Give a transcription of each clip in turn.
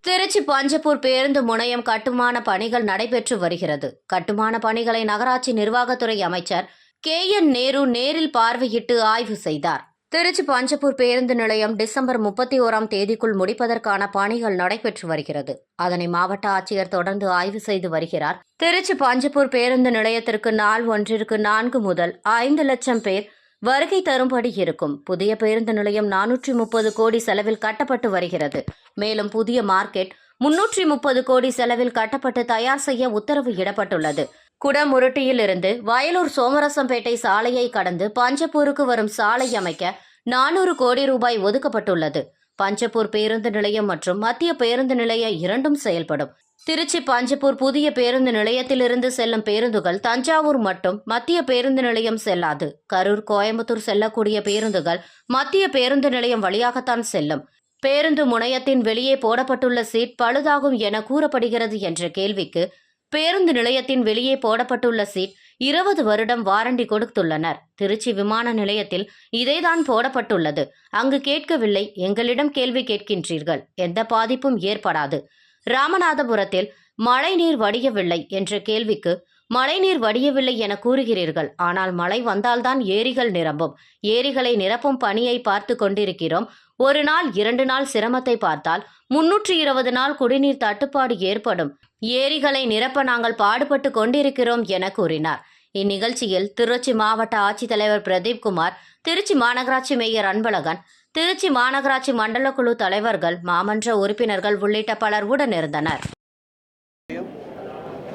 திருச்சி பஞ்சப்பூர் பேருந்து முனையம் கட்டுமான பணிகள் நடைபெற்று வருகிறது. கட்டுமான பணிகளை நகராட்சி நிர்வாகத்துறை அமைச்சர் கே என் நேரு நேரில் பார்வையிட்டு ஆய்வு செய்தார். திருச்சி பஞ்சப்பூர் பேருந்து நிலையம் டிசம்பர் முப்பத்தி ஓராம் தேதிக்குள் முடிப்பதற்கான பணிகள் நடைபெற்று வருகிறது. அதனை மாவட்ட ஆட்சியர் தொடர்ந்து ஆய்வு செய்து வருகிறார். திருச்சி பஞ்சப்பூர் பேருந்து நிலையத்திற்கு நாள் ஒன்றிற்கு நான்கு முதல் ஐந்து லட்சம் பேர் வருகை தரும்படி இருக்கும். புதிய பேருந்து நிலையம் நானூற்றி முப்பது கோடி செலவில் கட்டப்பட்டு வருகிறது. மேலும் புதிய மார்க்கெட் முன்னூற்றி முப்பது கோடி செலவில் கட்டப்பட்டு தயார் செய்ய உத்தரவு இடப்பட்டுள்ளது. குடமுருட்டியிலிருந்து வயலூர் சோமரசம்பேட்டை சாலையை கடந்து பஞ்சப்பூருக்கு வரும் சாலை அமைக்க நானூறு கோடி ரூபாய் ஒதுக்கப்பட்டுள்ளது. பஞ்சப்பூர் பேருந்து நிலையம் மற்றும் மத்திய பேருந்து நிலைய இரண்டும் செயல்படும். திருச்சி பஞ்சப்பூர் புதிய பேருந்து நிலையத்திலிருந்து செல்லும் பேருந்துகள் தஞ்சாவூர் மட்டும் மத்திய பேருந்து நிலையம் செல்லாது. கரூர் கோயம்புத்தூர் செல்லக்கூடிய பேருந்துகள் மத்திய பேருந்து நிலையம் வழியாகத்தான் செல்லும். பேருந்து முனையத்தின் வெளியே போடப்பட்டுள்ள சீட் பழுதாகும் என கூறப்படுகிறது என்ற கேள்விக்கு பேருந்து நிலையத்தின் வெளியே போடப்பட்டுள்ள சீட் இருபது வருடம் வாரண்டி கொடுத்துள்ளனர். திருச்சி விமான நிலையத்தில் இதேதான் போடப்பட்டுள்ளது. அங்கு கேட்கவில்லை. எங்களிடம் கேள்வி கேட்கின்றீர்கள். எந்த பாதிப்பும் ஏற்படாது. ராமநாதபுரத்தில் மழைநீர் வடியவில்லை என்ற கேள்விக்கு மழைநீர் வடியவில்லை என கூறுகிறீர்கள். ஆனால் மழை வந்தால்தான் ஏரிகள் நிரம்பும். ஏரிகளை நிரப்பும் பணியை பார்த்து கொண்டிருக்கிறோம். ஒரு நாள் இரண்டு நாள் சிரமத்தை பார்த்தால் முன்னூற்றி இருபது நாள் குடிநீர் தட்டுப்பாடு ஏற்படும். ஏரிகளை நிரப்ப நாங்கள் பாடுபட்டு கொண்டிருக்கிறோம் என கூறினார். இந்நிகழ்ச்சியில் திருச்சி மாவட்ட ஆட்சித்தலைவர் பிரதீப் குமார் திருச்சி மாநகராட்சி மேயர் அன்பழகன் திருச்சி மாநகராட்சி மண்டல குழு தலைவர்கள் மாமன்ற உறுப்பினர்கள் உள்ளிட்ட பலர் உடனிருந்தனர்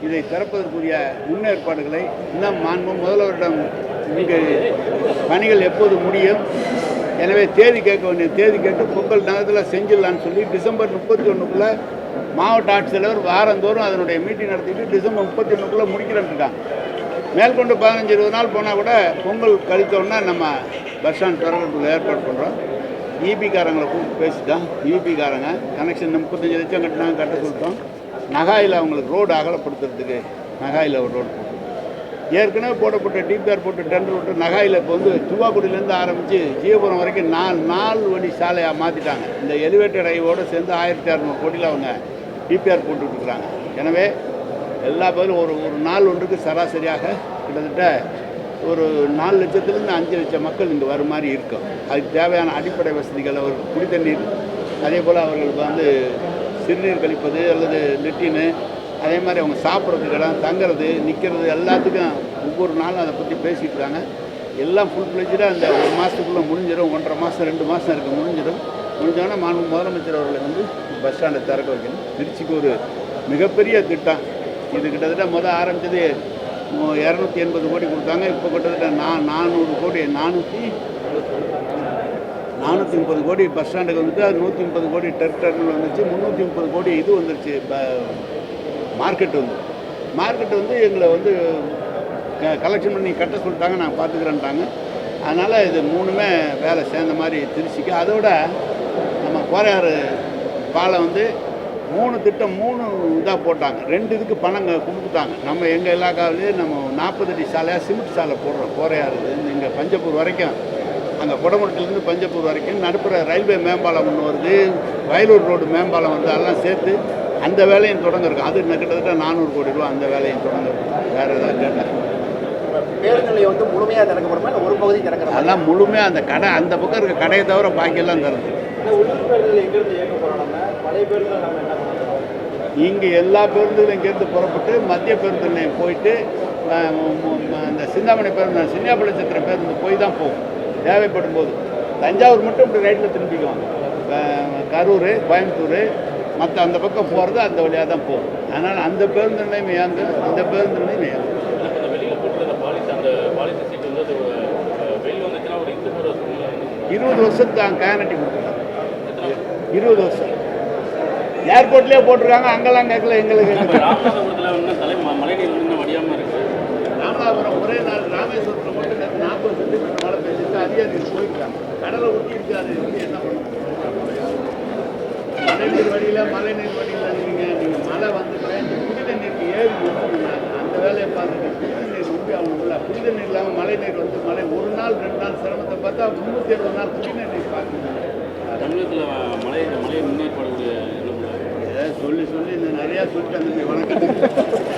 இதை திறப்பதற்குரிய முன்னேற்பாடுகளை இன்னும் மாண்பு முதல்வரிடம் இங்கு பணிகள் எப்போது முடியும்? எனவே தேதி கேட்க வேண்டிய தேதி கேட்டு பொங்கல் நேரத்தில் செஞ்சிடலான்னு சொல்லி டிசம்பர் முப்பத்தி ஒன்றுக்குள்ளே மாவட்ட ஆட்சித்தலைவர் வாரந்தோறும் அதனுடைய மீட்டிங் நடத்திட்டு டிசம்பர் முப்பத்தி ஒன்றுக்குள்ளே முடிக்கிறேன்னு மேற்கொண்டு பதினஞ்சு இருபது நாள் போனால் கூட பொங்கல் கழித்தோன்னா நம்ம பஸ் ஸ்டாண்ட் திறக்கிறதுக்கு ஏற்பாடு பண்ணுறோம் ஈபிக்காரங்களை கூப்பிட்டு பேசிட்டோம். ஈபிக்காரங்க கனெக்ஷன் முப்பத்தஞ்சு லட்சம் கட்டினாங்க கட்ட சொல்லிட்டோம். நகாயில் அவங்களுக்கு ரோடு அகலப்படுத்துறதுக்கு நகாயில் ஒரு ரோடு ஏற்கனவே போடப்பட்ட டிபிஆர் போட்டு டெண்டர் விட்டு நகாயில் இப்போ வந்து துவாக்குடியிலேருந்து ஆரம்பித்து ஜீவபுரம் வரைக்கும் நாலு நாலு வழி சாலையாக மாற்றிட்டாங்க இந்த எலிவேட்டட் ஹைவோடு சேர்ந்து ஆயிரத்தி அறநூறு கோடியில் அவங்க டிபிஆர் போட்டுட்ருக்குறாங்க எனவே எல்லா பேரும் ஒரு ஒரு நாள் ஒன்றுக்கு சராசரியாக கிட்டத்தட்ட ஒரு நாலு லட்சத்துலேருந்து அஞ்சு லட்சம் மக்கள் இங்கே வர மாதிரி இருக்கும். அதுக்கு தேவையான அடிப்படை வசதிகள் அவர் குடித்தண்ணீர் அதே போல் அவர்களுக்கு வந்து சிறுநீர் கழிப்பது அல்லது லெட்டின்னு அதே மாதிரி அவங்க சாப்பிட்றதுக்கு இடம் தங்குறது நிற்கிறது எல்லாத்துக்கும் ஒவ்வொரு நாளும் அதை பற்றி பேசிகிட்டு இருக்காங்க. எல்லாம் ஃபுல் ஃப்ளெஜாக அந்த ஒரு மாதத்துக்குள்ளே முடிஞ்சிடும் ஒன்றரை மாதம் ரெண்டு மாதம் இருக்குது முடிஞ்சிடும். முடிஞ்சோடனே மாண்பு முதலமைச்சர் அவர்களை வந்து பஸ் ஸ்டாண்டை திறக்க வைக்கணும். திருச்சிக்கு ஒரு மிகப்பெரிய திட்டம். இது கிட்டத்தட்ட முதல் ஆரம்பித்தது இரநூத்தி எண்பது கோடி கொடுத்தாங்க. இப்போ கிட்டத்தட்ட நான் நானூறு கோடி நானூற்றி நானூற்றி முப்பது கோடி பஸ் ஸ்டாண்டுக்கு வந்துட்டு அது நூற்றி முப்பது கோடி டெர் டெர்மினல் வந்துச்சு. முந்நூற்றி முப்பது கோடி இது வந்துருச்சு. மார்க்கெட் வந்து. மார்க்கெட் வந்து எங்களை வந்து கலெக்ஷன் பண்ணி கட்ட சொல்லிட்டாங்க. நான் பார்த்துக்கிறேன்ட்டாங்க. அதனால் இது மூணுமே வேலை சேர்ந்த மாதிரி திருச்சிக்கு. அதோட நம்ம கோரையாறு பாலம் வந்து மூணு திட்டம் மூணு இதாக போட்டாங்க. ரெண்டு இதுக்கு பணம் கொடுத்துட்டாங்க. நம்ம எங்கள் இலாக்காவிலே நம்ம நாற்பது அடி சாலையாக சிமெண்ட் சாலை போடுறோம். கோரையாறு இங்கே பஞ்சப்பூர் வரைக்கும். அங்கே குடமுட்டிலேருந்து பஞ்சப்பூர் வரைக்கும் நடுப்புற ரயில்வே மேம்பாலம் ஒன்று வருது. வயலூர் ரோடு மேம்பாலம் வந்து அதெல்லாம் சேர்த்து அந்த வேலையும் தொடங்க இருக்கும் அது இன்னும் கிட்டத்தட்ட நானூறு கோடி ரூபா அந்த வேலையும் தொடங்க இருக்கும் வேறு ஏதாவது கேட்டேன் பேருந்து நிலையம் வந்து முழுமையாக திறக்கப்படுமா? ஒரு பகுதி திறக்கிறதா? அதெல்லாம் முழுமையாக அந்த கடை அந்த பக்கம் இருக்க கடையை தவிர பாக்கியெல்லாம் திறந்து இங்கே எல்லா பேருந்துகளும் இங்கேருந்து புறப்பட்டு மத்திய பேருந்து நிலையம் போயிட்டு அந்த சிந்தாமணி பேருந்து சின்னியாபுரம் பேருந்து போய் தான் போகும். தேவைப்படும் போது தஞ்சாவூர் மட்டும் இப்படி ரைட்டில் திரும்பிக்குவாங்க. கரூர் கோயம்புத்தூர் மற்ற அந்த பக்கம் போகிறது அந்த வழியாக தான் போகும். அதனால் அந்த பேருந்து நிலையம் இயங்கு. இந்த பேருந்து நிலையம் அந்த அந்த அந்த வந்து இருபது வருஷத்துக்கு தான் கேரண்டி கொடுத்துருக்காங்க. இருபது வருஷம். ஏர்போர்ட்லேயே போட்டிருக்காங்க அங்கெல்லாம் கேட்கல எங்களுக்கு. மழைநீர் இருக்குது ராமநாதபுரம் ஒரே நாள் ராமேஸ்வரத்தில் மட்டும் நாற்பது சென்டிமீட்டர் மழை பெய்ஞ்சிருக்கு அதிகாரிகள் போயிருக்காங்க கடலை ஒட்டி இருக்கு அது வந்து என்ன பண்ணும் மழைநீர் வழியில் மழைநீர் வழியில் நீங்கள் நீங்கள் மழை வந்து புனித நீருக்கு ஏறி அந்த வேலையை பார்த்துட்டு புனித நீர் ஊற்றி அவங்களுக்குள்ள புனித நீர் இல்லாமல் மழை நீர் வந்து மழை ஒரு நாள் ரெண்டு நாள் சிரமத்தை பார்த்தா முந்நூற்றி அறுபது நாள் புனித நீர் பார்க்கணும் தமிழகத்தில் மழை மழை முன்னேற்பாடு சொல்லி சொல்லி இந்த நிறையா சொல்லிட்டு அந்த வணக்கம்